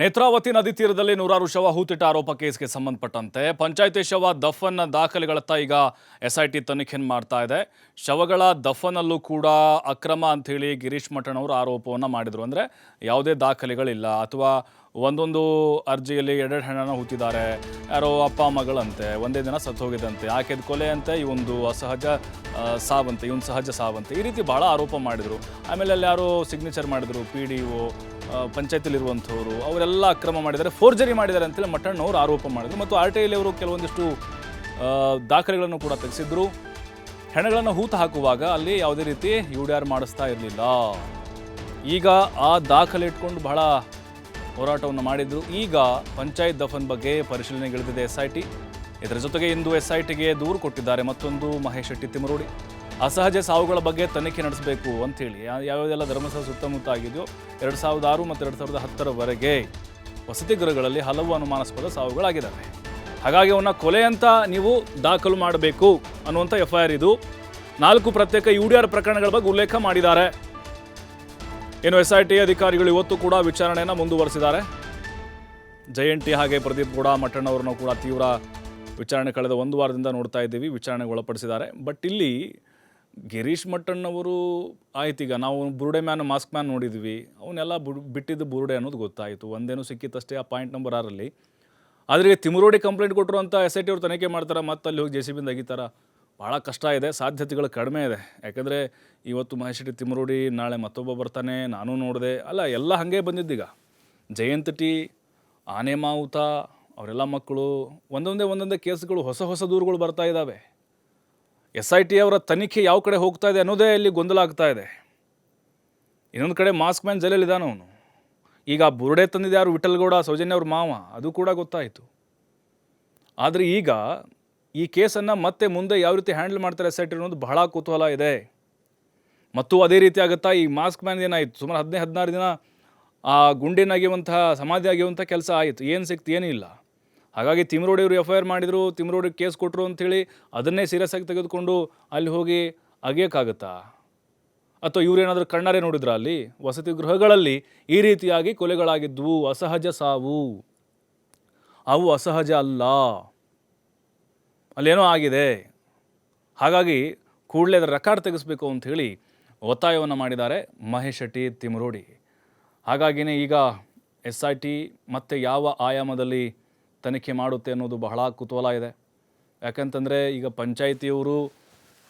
ನೇತ್ರಾವತಿ ನದಿ ತೀರದಲ್ಲಿ ನೂರಾರು ಶವ ಹೂತಿಟ್ಟ ಆರೋಪ ಕೇಸ್ಗೆ ಸಂಬಂಧಪಟ್ಟಂತೆ ಪಂಚಾಯತಿ ಶವ ದಫನ್ ದಾಖಲೆಗಳತ್ತ ಈಗ ಎಸ್ಐಟಿ ತನಿಖೆಯನ್ನು ಮಾಡ್ತಾ ಇದೆ. ಶವಗಳ ದಫನಲ್ಲೂ ಕೂಡ ಅಕ್ರಮ ಅಂಥೇಳಿ ಗಿರೀಶ್ ಮಠಣ್ ಅವರು ಆರೋಪವನ್ನು ಮಾಡಿದರು. ಅಂದರೆ ಯಾವುದೇ ದಾಖಲೆಗಳಿಲ್ಲ. ಅಥವಾ ಒಂದೊಂದು ಅರ್ಜಿಯಲ್ಲಿ ಎರಡೆರಡು ಹೆಣ್ಣನ್ನು ಹೂತಿದ್ದಾರೆ. ಯಾರೋ ಅಪ್ಪ ಮಗಳಂತೆ, ಒಂದೇ ದಿನ ಸತ್ತು ಹೋಗಿದಂತೆ ಆಕೆದ ಕೊಲೆ ಅಂತೆ ಇವೊಂದು ಅಸಹಜ ಸಾವಂತೆ ಇವೊಂದು ಸಹಜ ಸಾವಂತೆ. ಈ ರೀತಿ ಭಾಳ ಆರೋಪ ಮಾಡಿದರು. ಆಮೇಲೆ ಅಲ್ಲಿ ಯಾರೋ ಸಿಗ್ನೇಚರ್ ಮಾಡಿದರು ಪಿ ಡಿ ಒ ಪಂಚಾಯತಿಲಿರುವಂಥವ್ರು ಅವರೆಲ್ಲ ಅಕ್ರಮ ಮಾಡಿದ್ದಾರೆ. ಫೋರ್ಜರಿ ಮಾಡಿದ್ದಾರೆ ಅಂತೇಳಿ ಮಠಣ್ಣವರು ಆರೋಪ ಮಾಡಿದರು. ಮತ್ತು ಆರ್ ಟಿ ಐಲಿ ಅವರು ಕೆಲವೊಂದಿಷ್ಟು ದಾಖಲೆಗಳನ್ನು ಕೂಡ ತೆಗೆಸಿದ್ರು. ಹೆಣಗಳನ್ನು ಹೂತು ಹಾಕುವಾಗ ಅಲ್ಲಿ ಯಾವುದೇ ರೀತಿ ಯು ಡಿ ಆರ್ ಮಾಡಿಸ್ತಾ ಇರಲಿಲ್ಲ. ಈಗ ಆ ದಾಖಲೆ ಇಟ್ಕೊಂಡು ಬಹಳ ಹೋರಾಟವನ್ನು ಮಾಡಿದ್ರು. ಈಗ ಪಂಚಾಯತ್ ದಫನ್ ಬಗ್ಗೆ ಪರಿಶೀಲನೆಗಿಳಿದಿದೆ ಎಸ್ ಐ ಟಿ. ಇದರ ಜೊತೆಗೆ ಇಂದು ಎಸ್ ಐ ಟಿಗೆ ದೂರು ಕೊಟ್ಟಿದ್ದಾರೆ ಮತ್ತೊಂದು ಮಹೇಶ್ ಶೆಟ್ಟಿ ತಿಮರೋಡಿ ಅಸಹಜ ಸಾವುಗಳ ಬಗ್ಗೆ ತನಿಖೆ ನಡೆಸಬೇಕು ಅಂಥೇಳಿ. ಯಾ- ಯಾವ್ಯಾವುದೆಲ್ಲ ಧರ್ಮಸ್ಥಳ ಸುತ್ತಮುತ್ತ ಆಗಿದೆಯೋ ಎರಡು ಸಾವಿರದ ಆರು ಮತ್ತು ಎರಡು ಸಾವಿರದ ಹತ್ತರವರೆಗೆ ವಸತಿ ಗೃಹಗಳಲ್ಲಿ ಹಲವು ಅನುಮಾನಾಸ್ಪದ ಸಾವುಗಳಾಗಿದ್ದಾವೆ. ಹಾಗಾಗಿ ಅವನ್ನ ಕೊಲೆ ಅಂತ ನೀವು ದಾಖಲು ಮಾಡಬೇಕು ಅನ್ನುವಂಥ ಎಫ್ ಐ ಆರ್ ಇದು. ನಾಲ್ಕು ಪ್ರತ್ಯೇಕ ಯು ಡಿ ಆರ್ ಪ್ರಕರಣಗಳ ಬಗ್ಗೆ ಉಲ್ಲೇಖ ಮಾಡಿದ್ದಾರೆ. ಏನು ಎಸ್ ಐ ಟಿ ಅಧಿಕಾರಿಗಳು ಇವತ್ತು ಕೂಡ ವಿಚಾರಣೆಯನ್ನು ಮುಂದುವರೆಸಿದ್ದಾರೆ. ಜಯಂತಿ ಹಾಗೆ ಪ್ರದೀಪ್ ಗೌಡ ಮಠಣ್ಣವ್ರನ್ನೂ ಕೂಡ ತೀವ್ರ ವಿಚಾರಣೆ ಕಳೆದ ಒಂದು ವಾರದಿಂದ ನೋಡ್ತಾ ಇದ್ದೀವಿ, ವಿಚಾರಣೆಗೆ ಒಳಪಡಿಸಿದ್ದಾರೆ. ಬಟ್ ಇಲ್ಲಿ ಗಿರೀಶ್ ಮಟ್ಟಣ್ಣವರು ಆಯ್ತು ಆಯ್ತೀಗ ನಾವು ಬುರುಡೆ ಮ್ಯಾನ್, ಮಾಸ್ಕ್ ಮ್ಯಾನ್ ನೋಡಿದ್ವಿ. ಅವನ್ನೆಲ್ಲ ಬುಡ್ ಬಿಟ್ಟಿದ್ದು ಬುರುಡೆ ಅನ್ನೋದು ಗೊತ್ತಾಯಿತು. ಒಂದೇನು ಸಿಕ್ಕಿತ್ತಷ್ಟೇ ಆ ಪಾಯಿಂಟ್ ನಂಬರ್ ಆರಲ್ಲಿ. ಆದರೆ ಈಗ ತಿಮುರೋಡಿ ಕಂಪ್ಲೇಂಟ್ ಕೊಟ್ಟರು ಅಂತ ಎಸ್ ಐ ಟಿ ಅವ್ರು ತನಿಖೆ ಮಾಡ್ತಾರೆ, ಮತ್ತೆ ಅಲ್ಲಿ ಹೋಗಿ ಜೆ ಸಿ ಬಿಂದ ಅಗಿತಾರ? ಭಾಳ ಕಷ್ಟ ಇದೆ, ಸಾಧ್ಯತೆಗಳು ಕಡಿಮೆ ಇದೆ. ಯಾಕಂದರೆ ಇವತ್ತು ಮಹೇಶ್ ತಿಮುರೋಡಿ ನಾಳೆ ಮತ್ತೊಬ್ಬ ಬರ್ತಾನೆ, ನಾನು ನೋಡಿದೆ. ಅಲ್ಲ, ಎಲ್ಲ ಹಾಗೆ ಬಂದಿದ್ದೀಗ ಜಯಂತ್ ಟಿ, ಆನೆ ಮಾವುತ, ಅವರೆಲ್ಲ ಮಕ್ಕಳು, ಒಂದೊಂದೇ ಒಂದೊಂದೇ ಕೇಸ್ಗಳು, ಹೊಸ ಹೊಸ ದೂರುಗಳು ಬರ್ತಾ ಇದ್ದಾವೆ ಎಸ್ ಐ ಟಿ ಅವರ ತನಿಖೆ ಯಾವ ಕಡೆ ಹೋಗ್ತಾ ಇದೆ ಅನ್ನೋದೇ ಇಲ್ಲಿ ಗೊಂದಲ ಆಗ್ತಾ ಇದೆ. ಇನ್ನೊಂದು ಕಡೆ ಮಾಸ್ಕ್ ಮ್ಯಾನ್ ಜೈಲಲ್ಲಿದ್ದಾನ ಅವನು. ಈಗ ಬುರುಡೆ ತಂದಿದೆ ಯಾರು ವಿಠಲ್ಗೌಡ, ಸೌಜನ್ಯ ಅವ್ರ ಮಾವ, ಅದು ಕೂಡ ಗೊತ್ತಾಯಿತು. ಆದರೆ ಈಗ ಈ ಕೇಸನ್ನು ಮತ್ತೆ ಮುಂದೆ ಯಾವ ರೀತಿ ಹ್ಯಾಂಡಲ್ ಮಾಡ್ತಾರೆ ಎಸ್ ಐ ಟಿ ಅನ್ನೋದು ಬಹಳ ಕುತೂಹಲ ಇದೆ. ಮತ್ತು ಅದೇ ರೀತಿ ಆಗುತ್ತಾ ಈ ಮಾಸ್ಕ್ ಮ್ಯಾನ್ ಏನಾಯಿತು ಸುಮಾರು ಹದಿನೈದು, ಹದಿನಾರು ದಿನ ಆ ಗುಂಡಿನಾಗಿರುವಂತಹ ಸಮಾಧಿ ಆಗಿರುವಂಥ ಕೆಲಸ ಆಯಿತು. ಏನು ಸಿಕ್ತು ಏನೂ ಇಲ್ಲ ಹಾಗಾಗಿ ತಿಮ್ರೋಡಿ ಅವರು ಎಫ್ ಐ ಆರ್ ಮಾಡಿದರು, ತಿಮ್ರೋಡಿ ಕೇಸ್ ಕೊಟ್ಟರು ಅಂಥೇಳಿ ಅದನ್ನೇ ಸೀರಿಯಸ್ ಆಗಿ ತೆಗೆದುಕೊಂಡು ಅಲ್ಲಿ ಹೋಗಿ ಅಗೆಯೋಕ್ಕಾಗತ್ತಾ? ಅಥವಾ ಇವರೇನಾದರೂ ಕಣ್ಣಾರೆ ನೋಡಿದ್ರ ಅಲ್ಲಿ? ವಸತಿ ಗೃಹಗಳಲ್ಲಿ ಈ ರೀತಿಯಾಗಿ ಕೊಲೆಗಳಾಗಿದ್ವು, ಅಸಹಜ ಸಾವು. ಅವು ಅಸಹಜ ಅಲ್ಲ. ಅಲ್ಲೇನೋ ಆಗಿದೆ. ಹಾಗಾಗಿ ಕೂಡಲೇ ಅದರ ರೆಕಾರ್ಡ್ ತೆಗೆಸ್ಬೇಕು ಅಂತ ಹೇಳಿ ಒತ್ತಾಯವನ್ನು ಮಾಡಿದ್ದಾರೆ ಮಹೇಶ್ ಶೆಟ್ಟಿ, ತಿಮರೋಡಿ. ಹಾಗಾಗಿನೇ ಈಗ ಎಸ್ ಐ ಟಿ ಮತ್ತು ಯಾವ ಆಯಾಮದಲ್ಲಿ ತನಿಖೆ ಮಾಡುತ್ತೆ ಅನ್ನೋದು ಬಹಳ ಕುತೂಹಲ ಇದೆ. ಯಾಕಂತಂದರೆ ಈಗ ಪಂಚಾಯಿತಿಯವರು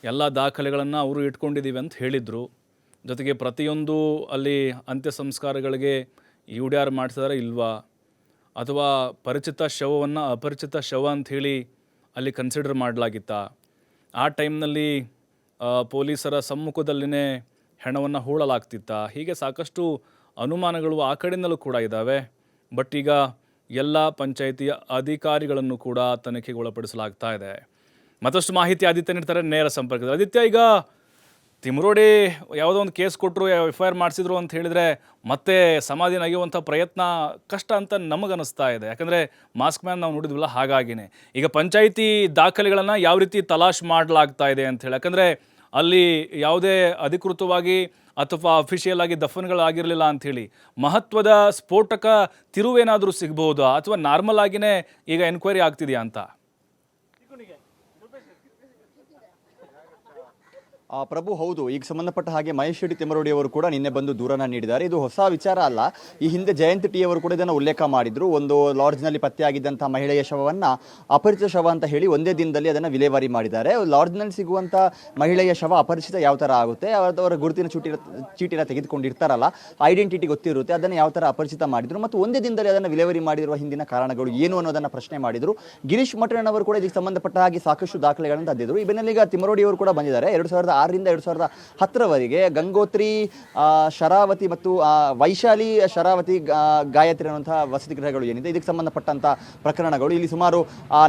ಎಲ್ಲ ದಾಖಲೆಗಳನ್ನು ಅವರು ಇಟ್ಕೊಂಡಿದ್ದೀವಿ ಅಂತ ಹೇಳಿದರು. ಜೊತೆಗೆ ಪ್ರತಿಯೊಂದು ಅಲ್ಲಿ ಅಂತ್ಯ ಸಂಸ್ಕಾರಗಳಿಗೆ ಯು ಡಿ ಆರ್ ಮಾಡಿಸಿದಾರೆ ಇಲ್ವಾ? ಅಥವಾ ಪರಿಚಿತ ಶವವನ್ನು ಅಪರಿಚಿತ ಶವ ಅಂಥೇಳಿ ಅಲ್ಲಿ ಕನ್ಸಿಡರ್ ಮಾಡಲಾಗಿತ್ತಾ? ಆ ಟೈಮ್ನಲ್ಲಿ ಪೊಲೀಸರ ಸಮ್ಮುಖದಲ್ಲಿನೇ ಹೆಣವನ್ನು ಹೂಳಲಾಗ್ತಿತ್ತಾ? ಹೀಗೆ ಸಾಕಷ್ಟು ಅನುಮಾನಗಳು ಆ ಕಡೆಯಿಂದಲೂ ಕೂಡ ಇದ್ದಾವೆ ಬಟ್ ಈಗ ಎಲ್ಲ ಪಂಚಾಯಿತಿಯ ಅಧಿಕಾರಿಗಳನ್ನು ಕೂಡ ತನಿಖೆಗೆ ಒಳಪಡಿಸಲಾಗ್ತಾ ಇದೆ. ಮತ್ತಷ್ಟು ಮಾಹಿತಿ ಆದಿತ್ಯ ನೀಡ್ತಾರೆ ನೇರ ಸಂಪರ್ಕದಲ್ಲಿ. ಆದಿತ್ಯ, ಈಗ ತಿಮ್ರೋಡಿ ಯಾವುದೋ ಒಂದು ಕೇಸ್ ಕೊಟ್ಟರು ಎಫ್ ಐ ಆರ್ ಮಾಡಿಸಿದ್ರು ಅಂತ ಹೇಳಿದರೆ ಮತ್ತೆ ಸಮಾಧಿ ನಗೆಯುವಂಥ ಪ್ರಯತ್ನ ಕಷ್ಟ ಅಂತ ನಮಗನ್ನಿಸ್ತಾ ಇದೆ. ಯಾಕಂದರೆ ಮಾಸ್ಕ್ ಮ್ಯಾನ್ ನಾವು ನೋಡಿದ್ವಲ್ಲ ಹಾಗಾಗಿನೇ. ಈಗ ಪಂಚಾಯಿತಿ ದಾಖಲೆಗಳನ್ನು ಯಾವ ರೀತಿ ತಲಾಶ್ ಮಾಡಲಾಗ್ತಾ ಇದೆ ಅಂತ ಹೇಳಿ. ಯಾಕಂದರೆ ಅಲ್ಲಿ ಯಾವುದೇ ಅಧಿಕೃತವಾಗಿ ಅಥವಾ ಅಫಿಷಿಯಲ್ ಆಗಿ ದಫನ್ಗಳಾಗಿರಲಿಲ್ಲ ಅಂಥೇಳಿ ಮಹತ್ವದ ಸ್ಫೋಟಕ ತಿರುವೇನಾದರೂ ಸಿಗ್ಬೋದಾ ಅಥವಾ ನಾರ್ಮಲ್ ಆಗಿನೇ ಈಗ ಎನ್ಕ್ವೈರಿ ಆಗ್ತಿದೆಯಾ ಅಂತ? ಪ್ರಭು, ಹೌದು, ಈಗ ಸಂಬಂಧಪಟ್ಟ ಹಾಗೆ ಮಹೇಶ್ ಶೆಟ್ಟಿ ತಿಮ್ಮರೋಡಿ ಅವರು ಕೂಡ ನಿನ್ನೆ ಬಂದು ದೂರನ ನೀಡಿದ್ದಾರೆ. ಇದು ಹೊಸ ವಿಚಾರ ಅಲ್ಲ. ಈ ಹಿಂದೆ ಜಯಂತ್ ಟಿ ಅವರು ಕೂಡ ಇದನ್ನು ಉಲ್ಲೇಖ ಮಾಡಿದ್ರು. ಒಂದು ಲಾಡ್ಜ್ನಲ್ಲಿ ಪತ್ತೆಯಾಗಿದ್ದಂಥ ಮಹಿಳೆಯ ಶವವನ್ನು ಅಪರಿಚಿತ ಶವ ಅಂತ ಹೇಳಿ ಒಂದೇ ದಿನದಲ್ಲಿ ಅದನ್ನು ವಿಲೇವಾರಿ ಮಾಡಿದ್ದಾರೆ. ಲಾಡ್ಜ್ನಲ್ಲಿ ಸಿಗುವಂಥ ಮಹಿಳೆಯ ಶವ ಅಪರಿಚಿತ ಯಾವ ಥರ ಆಗುತ್ತೆ? ಅವರ ಗುರುತಿನ ಚೀಟಿ ಚೀಟಿನ ತೆಗೆದುಕೊಂಡಿರ್ತಾರಲ್ಲ, ಐಡೆಂಟಿಟಿ ಗೊತ್ತಿರುತ್ತೆ. ಅದನ್ನು ಯಾವ ಥರ ಅಪರಿಚಿತ ಮಾಡಿದ್ರು? ಮತ್ತು ಒಂದೇ ದಿನದಲ್ಲಿ ಅದನ್ನು ವಿಲೇವಾರಿ ಮಾಡಿರುವ ಹಿಂದಿನ ಕಾರಣಗಳು ಏನು ಅನ್ನೋದನ್ನು ಪ್ರಶ್ನೆ ಮಾಡಿದ್ರು. ಗಿರೀಶ್ ಮಠಣ್ ಅವರು ಕೂಡ ಇದಕ್ಕೆ ಸಂಬಂಧಪಟ್ಟ ಹಾಗೆ ಸಾಕಷ್ಟು ದಾಖಲೆಗಳನ್ನು ತಂದಿದ್ರು. ಈ ಬೆನ್ನಲ್ಲೀಗ ತಿಮ್ಮರೋಡಿ ಅವರು ಕೂಡ ಬಂದಿದ್ದಾರೆ. ಎರಡು ಸಾವಿರದ ಆರರಿಂದ ಎರಡು ಸಾವಿರದ ಹತ್ತರವರೆಗೆ ಗಂಗೋತ್ರಿ ಶರಾವತಿ ಮತ್ತು ವೈಶಾಲಿ ಶರಾವತಿ ಗಾಯತ್ರಿ ಅನ್ನುವಂಥ ವಸತಿ ಗೃಹಗಳು ಏನಿದೆ, ಇದಕ್ಕೆ ಸಂಬಂಧಪಟ್ಟಂಥ ಪ್ರಕರಣಗಳು. ಇಲ್ಲಿ ಸುಮಾರು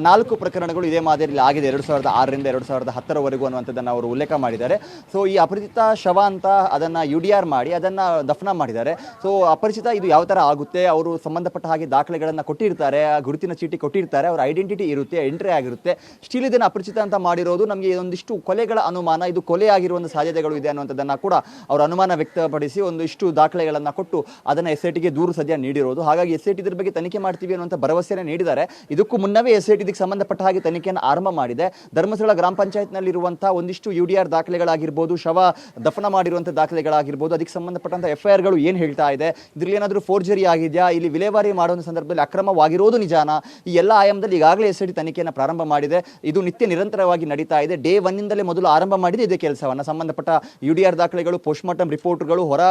ನಾಲ್ಕು ಪ್ರಕರಣಗಳು ಇದೇ ಮಾದರಿಯಲ್ಲಿ ಆಗಿದೆ. ಎರಡು ಸಾವಿರದ ಆರರಿಂದ ಎರಡು ಸಾವಿರದ ಹತ್ತರವರೆಗೂ ಅನ್ನುವಂಥದ್ದನ್ನು ಅವರು ಉಲ್ಲೇಖ ಮಾಡಿದ್ದಾರೆ. ಸೊ, ಈ ಅಪರಿಚಿತ ಶವ ಅಂತ ಅದನ್ನು ಯು ಡಿ ಆರ್ ಮಾಡಿ, ಅದನ್ನು ದಫನ ಮಾಡಿದ್ದಾರೆ. ಸೊ, ಅಪರಿಚಿತ ಇದು ಯಾವ ಥರ ಆಗುತ್ತೆ? ಅವರು ಸಂಬಂಧಪಟ್ಟ ಹಾಗೆ ದಾಖಲೆಗಳನ್ನು ಕೊಟ್ಟಿರ್ತಾರೆ ಆ ಗುರುತಿನ ಚೀಟಿ ಕೊಟ್ಟಿರ್ತಾರೆ, ಅವರ ಐಡೆಂಟಿಟಿ ಇರುತ್ತೆ, ಎಂಟ್ರಿ ಆಗಿರುತ್ತೆ. ಸ್ಟೀಲ್ ಇದನ್ನು ಅಪರಿಚಿತ ಅಂತ ಮಾಡಿರೋದು ನಮಗೆ ಒಂದಿಷ್ಟು ಕೊಲೆಗಳ ಅನುಮಾನ. ಇದು ಕೊಲೆ ಕೊಲೆ ಆಗಿರುವ ಒಂದು ಸಾಧ್ಯತೆಗಳು ಇದೆ ಅನ್ನುವಂಥದ್ದನ್ನು ಕೂಡ ಅವರು ಅನುಮಾನ ವ್ಯಕ್ತಪಡಿಸಿ ಒಂದಿಷ್ಟು ದಾಖಲೆಗಳನ್ನು ಕೊಟ್ಟು ಅದನ್ನ ಎಸ್ ಐ ದೂರು ಸದ್ಯ ನೀಡಿರೋದು. ಹಾಗಾಗಿ ಎಸ್ ಐ ಟಿ ಇದ್ರ ಬಗ್ಗೆ ತನಿಖೆ ಮಾಡ್ತೀವಿ ಅನ್ನುವಂಥ ಭರವಸೆಯನ್ನು ನೀಡಿದ್ದಾರೆ. ಇದಕ್ಕೂ ಮುನ್ನವೇ ಎಸ್ ಐ ಇದಕ್ಕೆ ಸಂಬಂಧಪಟ್ಟ ಹಾಗೆ ತನಿಖೆಯನ್ನು ಆರಂಭ ಮಾಡಿದೆ. ಧರ್ಮಸ್ಥಳ ಗ್ರಾಮ ಪಂಚಾಯತ್ನಲ್ಲಿರುವಂತಹ ಒಂದಿಷ್ಟು ಯು ಡಿ ಆರ್ ದಾಖಲೆಗಳಾಗಿರ್ಬೋದು, ಶವ ದಫನ ಮಾಡಿರುವಂಥ ದಾಖಲೆಗಳಾಗಿರ್ಬೋದು, ಅದಕ್ಕೆ ಸಂಬಂಧಪಟ್ಟಂತ ಎಫ್ ಐ ಆರ್ಗಳು ಏನು ಹೇಳ್ತಾ ಇದೆ, ಇದರಲ್ಲಿ ಏನಾದರೂ ಫೋರ್ಜರಿ ಆಗಿದೆಯಾ, ಇಲ್ಲಿ ವಿಲೇವಾರಿ ಮಾಡುವಂಥ ಸಂದರ್ಭದಲ್ಲಿ ಅಕ್ರಮವಾಗಿರೋದು ನಿಜಾನ, ಈ ಎಲ್ಲ ಆಯಾಮದಲ್ಲಿ ಈಗಾಗಲೇ ಎಸ್ ಐ ಟಿ ತನಿಖೆಯನ್ನು ಪ್ರಾರಂಭ ಮಾಡಿದೆ. ಇದು ನಿತ್ಯ ನಿರಂತರವಾಗಿ ನಡೀತಾ ಇದೆ. ಡೇ ಒನ್ನಿಂದಲೇ ಮೊದಲು ಆರಂಭ ಮಾಡಿದೆ ಇದೇ ಕೆಲಸವನ್ನು. ಸಂಬಂಧಪಟ್ಟ ಯು ಡಿ ಆರ್ ದಾಖಲೆಗಳು, ಪೋಸ್ಟ್ಮಾರ್ಟಮ್ ರಿಪೋರ್ಟ್ಗಳು, ಹೊರ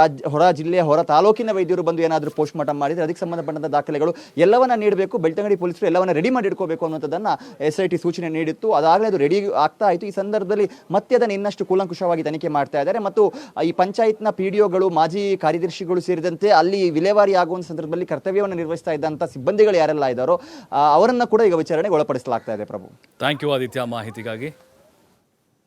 ರಾಜ್ಯ ಹೊರ ಜಿಲ್ಲೆ, ಹೊರ ತಾಲೂಕಿನ ವೈದ್ಯರು ಬಂದು ಏನಾದರೂ ಪೋಸ್ಟ್ಮಾರ್ಟಮ್ ಮಾಡಿದರೆ ಅದಕ್ಕೆ ಸಂಬಂಧಪಟ್ಟಂತ ದಾಖಲೆಗಳು ಎಲ್ಲವನ್ನ ನೀಡಬೇಕು. ಬೆಳ್ತಂಗಡಿ ಪೊಲೀಸರು ಎಲ್ಲವನ್ನ ರೆಡಿ ಮಾಡಿ ಇಟ್ಕೋಬೇಕು ಅನ್ನೋದನ್ನು ಎಸ್ ಐ ಟಿ ಸೂಚನೆ ನೀಡಿತ್ತು. ಅದಾಗಲೇ ಅದು ರೆಡಿ ಆಗ್ತಾ ಇತ್ತು ಈ ಸಂದರ್ಭದಲ್ಲಿ ಮತ್ತೆ ಅದನ್ನು ಇನ್ನಷ್ಟು ಕೂಲಂಕುಷವಾಗಿ ತನಿಖೆ ಮಾಡ್ತಾ ಇದ್ದಾರೆ. ಮತ್ತು ಈ ಪಂಚಾಯತ್ನ ಪಿ ಡಿ ಒಗಳು, ಮಾಜಿ ಕಾರ್ಯದರ್ಶಿಗಳು ಸೇರಿದಂತೆ ಅಲ್ಲಿ ವಿಲೇವಾರಿ ಆಗುವಂಥ ಸಂದರ್ಭದಲ್ಲಿ ಕರ್ತವ್ಯವನ್ನು ನಿರ್ವಹಿಸ್ತಾ ಇದ್ದಂಥ ಸಿಬ್ಬಂದಿಗಳು ಯಾರೆಲ್ಲ ಇದ್ದಾರೋ ಅವರನ್ನ ಕೂಡ ಈಗ ವಿಚಾರಣೆಗೆ ಒಳಪಡಿಸಲಾಗ್ತಾ ಇದೆ ಪ್ರಭು. ಥ್ಯಾಂಕ್ ಯು ಆದಿತ್ಯ ಮಾಹಿತಿಗಾಗಿ.